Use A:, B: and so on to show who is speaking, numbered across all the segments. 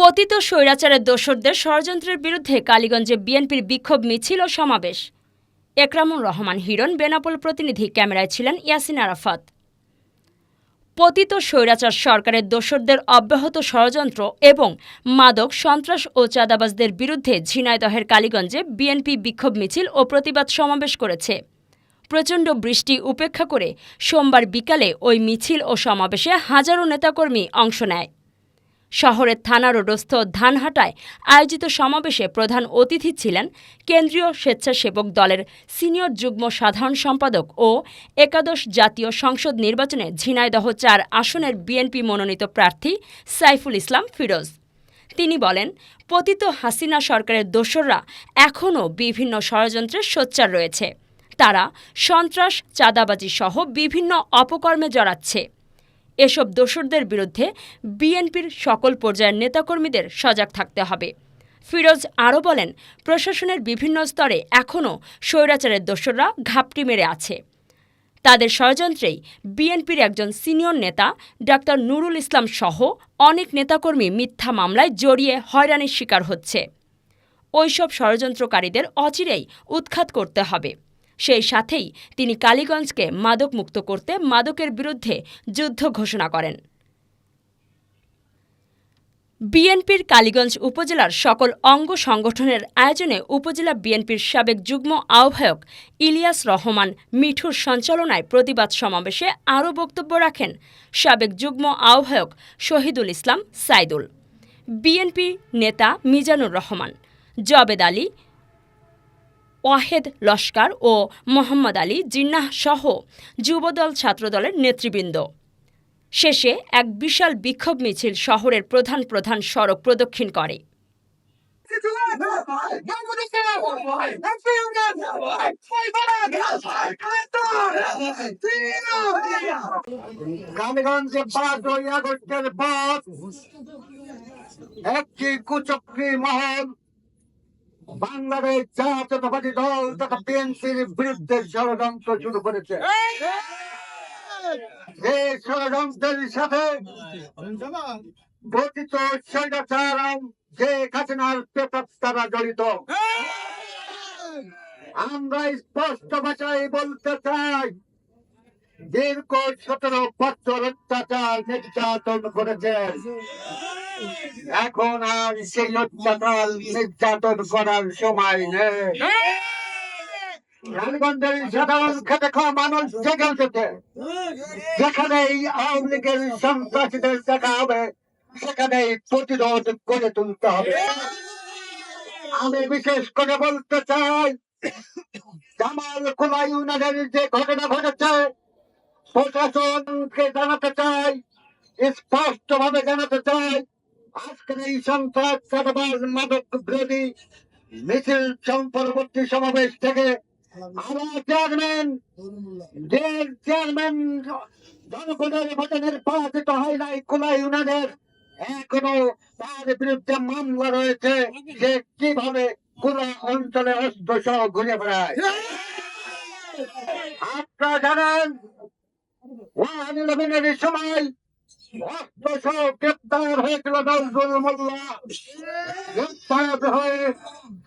A: পতিত স্বৈরাচারের দোসরদের ষড়যন্ত্রের বিরুদ্ধে কালীগঞ্জে বিএনপির বিক্ষোভ মিছিল ও সমাবেশ। একরামুর রহমান হিরণ বেনাপোল প্রতিনিধি ক্যামেরায় ছিলেন ইয়াসিন আরাফাত। পতিত স্বৈরাচার সরকারের দোসরদের অব্যাহত ষড়যন্ত্র এবং মাদক, সন্ত্রাস ও চাঁদাবাজদের বিরুদ্ধে ঝিনাইদহের কালীগঞ্জে বিএনপি বিক্ষোভ মিছিল ও প্রতিবাদ সমাবেশ করেছে। প্রচণ্ড বৃষ্টি উপেক্ষা করে সোমবার বিকালে ওই মিছিল ও সমাবেশে হাজারো নেতাকর্মী অংশ নেয়। শহরের থানা রোডস্থ ধানহাটায় আয়োজিত সমাবেশে প্রধান অতিথি ছিলেন কেন্দ্রীয় স্বেচ্ছাসেবক দলের সিনিয়র যুগ্ম সাধারণ সম্পাদক ও একাদশ জাতীয় সংসদ নির্বাচনে ঝিনাইদহ চার আসনের বিএনপি মনোনীত প্রার্থী সাইফুল ইসলাম ফিরোজ। তিনি বলেন, পতিত হাসিনা সরকারের দোসররা এখনও বিভিন্ন ষড়যন্ত্রের সোচ্চার রয়েছে। তারা সন্ত্রাস চাঁদাবাজি সহ বিভিন্ন অপকর্মে জড়াচ্ছে। এসব দোষরদের বিরুদ্ধে বিএনপির সকল পর্যায়ের নেতাকর্মীদের সজাগ থাকতে হবে। ফিরোজ আরও বলেন, প্রশাসনের বিভিন্ন স্তরে এখনও স্বৈরাচারের দোসররা ঘাপটি মেরে আছে। তাদের ষড়যন্ত্রেই বিএনপির একজন সিনিয়র নেতা, ডাক্তার নুরুল ইসলাম সহ অনেক নেতাকর্মী মিথ্যা মামলায় জড়িয়ে হয়রানির শিকার হচ্ছে। ওইসব ষড়যন্ত্রকারীদের অচিরেই উৎখাত করতে হবে। সেই সাথেই তিনি কালীগঞ্জকে মাদকমুক্ত করতে মাদকের বিরুদ্ধে যুদ্ধ ঘোষণা করেন। বিএনপির কালীগঞ্জ উপজেলার সকল অঙ্গ সংগঠনের আয়োজনে উপজেলা বিএনপির সাবেক যুগ্ম আহ্বায়ক ইলিয়াস রহমান মিঠুর সঞ্চালনায় প্রতিবাদ সমাবেশে আরও বক্তব্য রাখেন সাবেক যুগ্ম আহ্বায়ক শহীদুল ইসলাম সাইদুল। বিএনপি নেতা মিজানুর রহমান জবেদ আলী ওয়াহেদ লস্কর ও মোহাম্মদ আলী জিন্নাহ সহ যুবদল ছাত্রদলের নেতৃবৃন্দ। শেষে এক বিশাল বিক্ষোভ মিছিল শহরের প্রধান প্রধান সড়ক প্রদক্ষিণ করে।
B: একটি কুচক্রী মহল বাংলাদেশ জাতীয়তাবাদী দল তথা বিএনপির বিরুদ্ধে ষড়যন্ত্র শুরু করেছে। এই ষড়যন্ত্রের সাথে গঠিত স্বৈরাচার যে কাছেনার পেপার তারা জড়িত। আমরা স্পষ্ট ভাষায় বলতে চাই, দীর্ঘ সতেরো বছর অত্যাচার নির্যাতন করেছে। এখন আর সেই অত্যাচার নির্যাতন করার সময় নেই। যেখানে আমি বিশেষ করে বলতে চাই যে ঘটনা ঘটেছে, প্রশাসনকে জানাতে চাই স্পষ্ট ভাবে জানাতে চাই আজকের এই সন্ত্রাস চাঁদাবাজ মাদক বিরোধী মিছিল পরবর্তী সমাবেশ থেকে যে হয় নাই খোলা ইউনিয়নের এখনও তার বিরুদ্ধে মামলা রয়েছে সে কীভাবে খোলা অঞ্চলে অস্ত্র সহ ঘুরে বেড়ায়। আপনারা জানেন সময়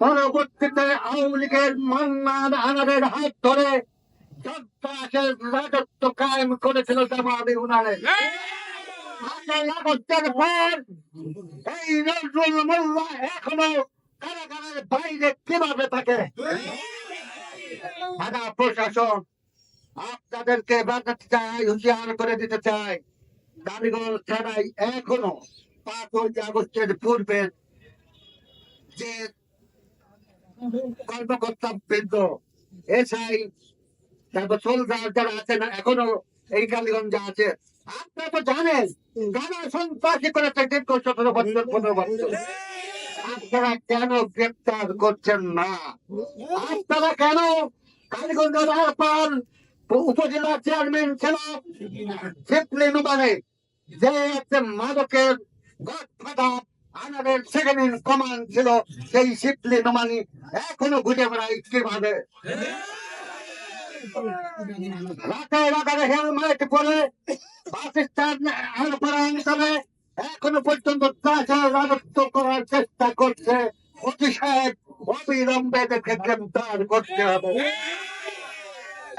B: পরবর্তীতে আওয়ামী লীগের মান্নান আনারের হাত ধরে রাজত্ব কায়েম করেছিল উনারে এখনও কারাগারের বাইরে কীভাবে থাকে? প্রশাসন, আপনাদেরকে হুঁশিয়ার করে দিতে চাই। কারিগর ছাড়াই এখনও পাঁচই আগস্টের পূর্বে যে কর্মকর্তা বৃন্দ, এসআই, তারপর সোলজার যারা আছেন, এখনও এই কালীগঞ্জে আছে। আপনারা তো জানেন কারা সন্ত্রাসী করেছে দীর্ঘ সতেরো বছর, পনেরো বছর। আপনারা কেন গ্রেপ্তার করছেন না? আপনারা কেন কালীগঞ্জ পর উপজেলা চেয়ারম্যান ছিল শিবলি নুমানে যে একটা মাদকের গডফাদার এখনও ঘুরে হেলমেট পরে এখনও পর্যন্ত তাকে রাজত্ব করার চেষ্টা করছে। অতি সাহেব অবিলম্বে এদেরকে গ্রেপ্তার করতে হবে।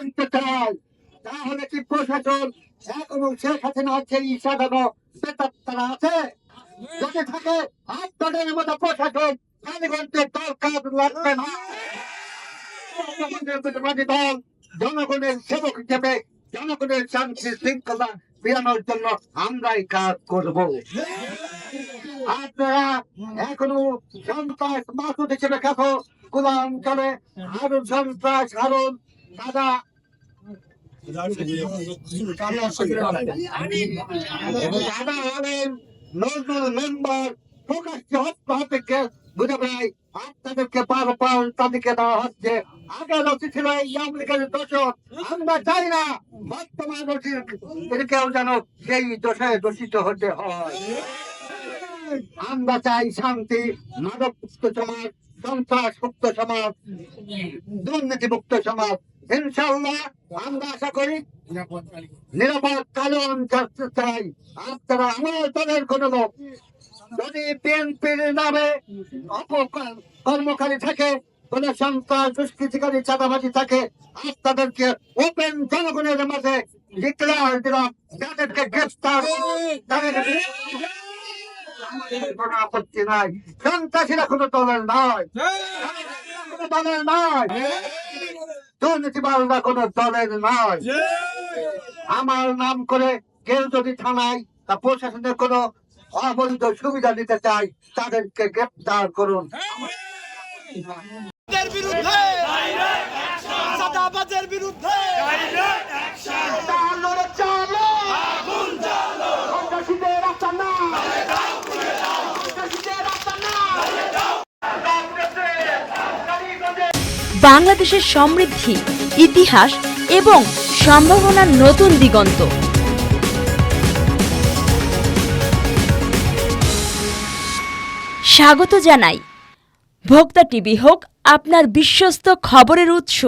B: জানতে চাই তাহলে কি প্রশাসন এখনও শেখ হাসিনা সেই সাধারণ বেতাত্তারা আছে? যদি থাকে আপনাদের মতো প্রশাসন কালীগঞ্জের দরকার লাগবে না। জনগণের সেবক হিসেবে, জনগণের শান্তি শৃঙ্খলা ফিরানোর জন্য আমরাই কাজ করব। আপনারা এখনও সন্ত্রাস মাসুদ হিসেবে খ্যাত কোলা অঞ্চলে আরও সন্ত্রাস আরও আপনাদেরকে পার তাদেরকে দেওয়া হচ্ছে আগে ছিল আমরা চাই না বর্তমান কেউ যেন সেই দোষে দোষিত হতে হয় আমরা চাই শান্তি মাদক মুক্ত সমাজ, সন্ত্রাস মুক্ত সমাজ দুর্নীতি মুক্ত সমাজ ইনশাল্লাহ আমরা আশা করি নিরাপদ কালন করতে চাই। আপনারা আমার দলের কোন লোক। যদি বিএনপির নামে কর্মকারী থাকে কোন সন্ত্রাস দুষ্কৃতিকারী চাঁদাবাজি থাকে আপনাদেরকে ওপেন জনগণের মাঝে ডিক্লেয়ার দিলাম তাদেরকে গ্রেফতার কোনো আপত্তি নাই। সন্ত্রাসীরা কোনো দলের নয়। কোনো দলের নয়। দুর্নীতিবাজরা কোনো দলের নয়? আমার নাম করে কেউ যদি থানায় তা প্রশাসনের কোনো অবৈধ সুবিধা নিতে চাই তাদেরকে গ্রেপ্তার করুন।
C: বিরুদ্ধে! বিরুদ্ধে চালো রে চালো সন্ত্রাসীদের রাস্তা না সন্ত্রাসীদের রাস্তা না
A: বাংলাদেশের সমৃদ্ধি, ইতিহাস এবং সম্ভাবনার নতুন দিগন্ত। স্বাগত জানাই। ভোক্তা টিভি হোক, আপনার বিশ্বস্ত খবরের উৎস।